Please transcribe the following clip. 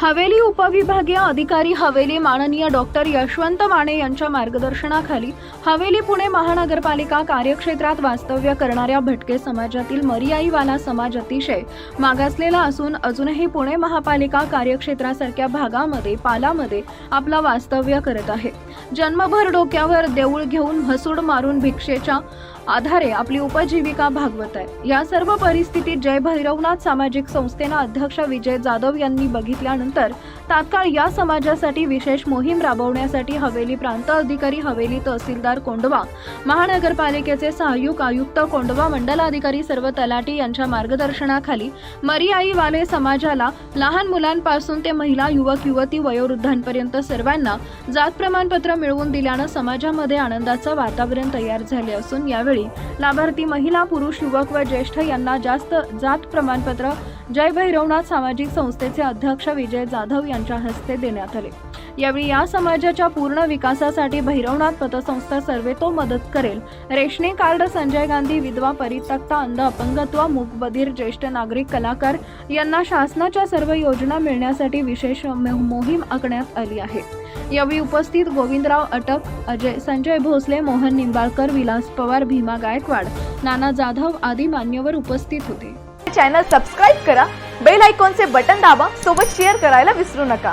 हवेली उपविभागीय अधिकारी हवेली माननीय डॉक्टर यशवंत माने यांच्या मार्गदर्शनाखाली हवेली पुणे महानगरपालिका कार्यक्षेत्रात वास्तव्य करणाऱ्या भटके समाजातील मरियाईवाला समाज अतिशय मागासलेला असून अजूनही पुणे महापालिका कार्यक्षेत्रासारख्या भागामध्ये पालामध्ये आपला वास्तव्य करत आहे. जन्मभर डोक्यावर देऊळ घेऊन म्हसूड मारून भिक्षेच्या आधारे आपली उपजीविका भागवत आहे. या सर्व परिस्थितीत जय भैरवनाथ सामाजिक संस्थेनं अध्यक्ष विजय जाधव यांनी बघितल्यानंतर तात्काळ या समाजासाठी विशेष मोहीम राबवण्यासाठी हवेली प्रांत अधिकारी हवेली तहसीलदार कोंडवा महानगरपालिकेचे सहाय्यक आयुक्त कोंडवा मंडलाधिकारी सर्व तलाटी यांच्या मार्गदर्शनाखाली मरियाई वाले समाजाला लहान मुलांपासून ते महिला युवक युवती वयोवृद्धांपर्यंत सर्वांना जात प्रमाणपत्र मिळवून दिल्यानं समाजामध्ये आनंदाचं वातावरण तयार झाले असून यावेळी लाभार्थी महिला पुरुष युवक व ज्येष्ठ यांना जास्त जात प्रमाणपत्र जय भैरवनाथ सामाजिक संस्थेचे अध्यक्ष विजय जाधव यांच्या हस्ते देण्यात आले. यावेळी या समाजाच्या पूर्ण विकासासाठी भैरवनाथ पतसंस्था सर्वेतो मदत करेल. रेशने कार्ड संजय गांधी विधवा परित्यक्ता अंध अपंगत्व मूकबधीर ज्येष्ठ नागरिक कलाकार यांना शासनाच्या सर्व योजना मिळण्यासाठी विशेष मोहीम आखण्यात आली आहे. यावेळी उपस्थित गोविंद गोविंदराव अटक अजय संजय भोसले मोहन निंबाळकर विलास पवार भीमा गायकवाड नाना जाधव आदी मान्यवर उपस्थित होते. चॅनल सबस्क्राईब करा बेल आयकॉनचे बटन दाबा सोबत शेअर करायला विसरू नका.